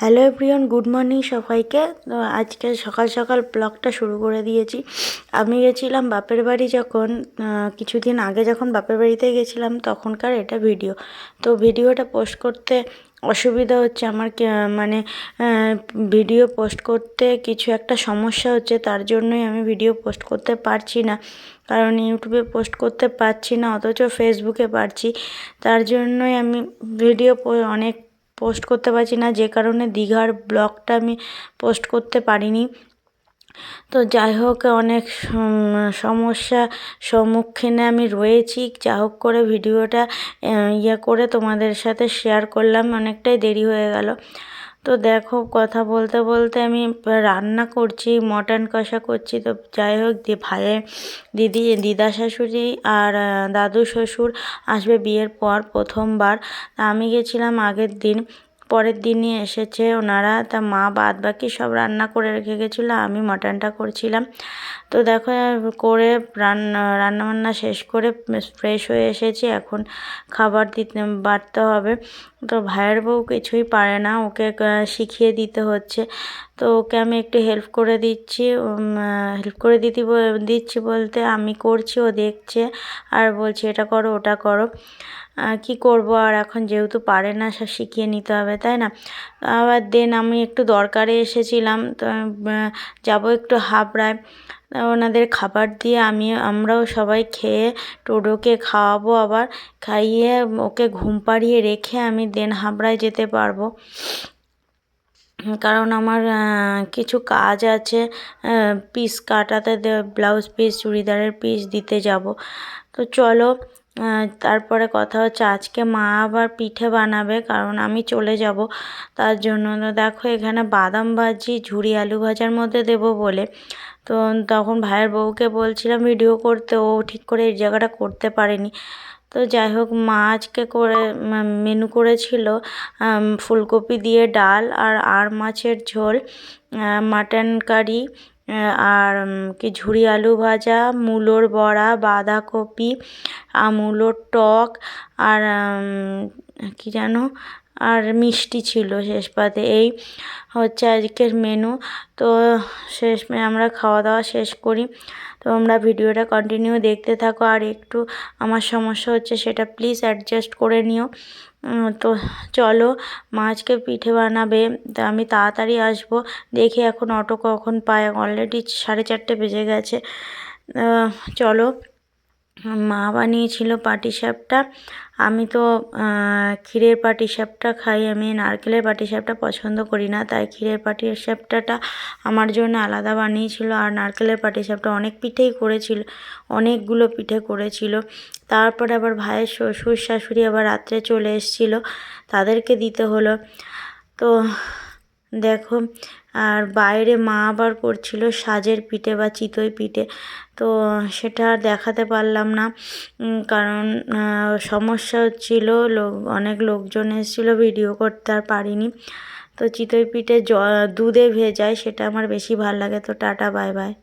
Hello প্রিয়ন good morning সবাইকে। তো আজকে সকাল সকাল ব্লগটা শুরু করে দিয়েছি। আমি গেছিলাম বাপের বাড়ি যখন কিছুদিন আগে যখন বাপের বাড়িতে গেছিলাম, তখনকার এটা ভিডিও তো ভিডিওটা পোস্ট করতে অসুবিধা হচ্ছে আমার মানে ভিডিও পোস্ট করতে কিছু একটা সমস্যা হচ্ছে, তার জন্যই আমি ভিডিও পোস্ট করতে পারছি না। কারণ ইউটিউবে পোস্ট করতে পারছি না, অথচ ফেসবুকে পারছি। তার জন্যই আমি ভিডিও অনেক পোস্ট করতে পারছি না, যে কারণে দীঘার ব্লগটা আমি পোস্ট করতে পারিনি। তো যাই হোক, অনেক সমস্যা সম্মুখীনে আমি রয়েছি। যা হোক করে ভিডিওটা ইয়ে করে তোমাদের সাথে শেয়ার করলাম, অনেকটাই দেরি হয়ে গেল। তো দেখো, কথা বলতে বলতে আমি রান্না করছি, মটন কষা করছি। তো যাই হোক, দি, ভাইয়ের দিদি, দিদা শাশুড়ি আর দাদু শ্বশুর আসবে বিয়ের পর প্রথমবার। আমি গেছিলাম আগের দিন পরের দিনই এসেছে ওনারা। তা মা বাদ বাকি সব রান্না করে রেখে গেছিল, আমি মাটনটা করছিলাম। তো দেখো, করে রান্না রান্নাবান্না শেষ করে ফ্রেশ হয়ে এসেছি, এখন খাবার দিতে বাড়তে হবে। তো ভাইয়ের বউ কিছুই পারে না, ওকে শিখিয়ে দিতে হচ্ছে। তো ওকে আমি একটু হেল্প করে দিচ্ছি হেল্প করে দিতে দিচ্ছি বলতে আমি করছি, ও দেখছে আর বলছি, এটা করো, ওটা করো। কি করব? আর এখন যেহেতু পারে না সব শিখিয়ে নিতে হবে, তাই না? আবার দেন আমি একটু দরকারে এসেছিলাম, তো যাব একটু হাবড়ায়। ওনাদের খাবার দিয়ে আমি, আমরাও সবাই খেয়ে টোটোকে খাওয়াবো আবার, খাইয়ে ওকে ঘুম পাড়িয়ে রেখে আমি দেন হাবড়ায় যেতে পারব। কারণ আমার কিছু কাজ আছে পিস কাটাতে ব্লাউজ পিস, চুড়িদারের পিস দিতে যাব। তো চলো তারপরে কথা হচ্ছে, আজকে মা আবার পিঠে বানাবে, কারণ আমি চলে যাব। তার জন্য দেখো, এখানে বাদাম ভাজি ঝুড়ি আলু ভাজার মধ্যে দেবো বলে। তো তখন ভাইয়ের বউকে বলছিলাম, ভিডিও করতে। ও ঠিক করে এই জায়গাটা করতে পারেনি। তো যাই হোক, মা আজকে করে মেনু করেছিল ফুলকপি দিয়ে ডাল আর আর মাছের ঝোল মাটন কারি আর কি ঝুড়ি আলু ভাজা মূলোর বড়া বাঁধাকপি আর মূলোর টক আর কি যেন আর মিষ্টি ছিল শেষ পাতে এই হচ্ছে আজকের মেনু তো শেষ আমরা খাওয়া দাওয়া শেষ করি। তো আমরা ভিডিওটা কন্টিনিউ দেখতে থাকো। আর একটু আমার সমস্যা হচ্ছে সেটা প্লিজ অ্যাডজাস্ট করে নিও। তো চলো মাছকে পিঠে বানাবে। তা আমি তাড়াতাড়ি আসব। দেখি এখন অটো কখন পায়। অলরেডি সাড়ে চারটে বেজে গেছে। চলো। মা বানিয়েছিল পাটিসাপটা আমি তো ক্ষীরের পাটিসাপটা খাই। আমি নারকেলের পাটিসাপটা পছন্দ করি না, তাই ক্ষীরের পাটিসাপটাটা আমার জন্য আলাদা বানিয়েছিল। আর নারকেলের পাটিসাপটা অনেক পিঠেই করেছিল, অনেকগুলো পিঠে করেছিল। তারপরে আবার ভাইয়ের শ্বশুর শাশুড়ি আবার রাত্রে চলে এসেছিল, তাদেরকে দিতে হলো। তো দেখো, আর বাইরে মা আবার করছিল সাজের পিঠে বা চিতই পিঠে। তো সেটা আর দেখাতে পারলাম না কারণ সমস্যা হচ্ছিল, লোক, অনেক লোকজন এসেছিল, ভিডিও করতে আর পারিনি। তো চিতই পিঠে জ, দুধে ভেজায়, সেটা আমার বেশি ভালো লাগে। তো টাটা, বাই বাই।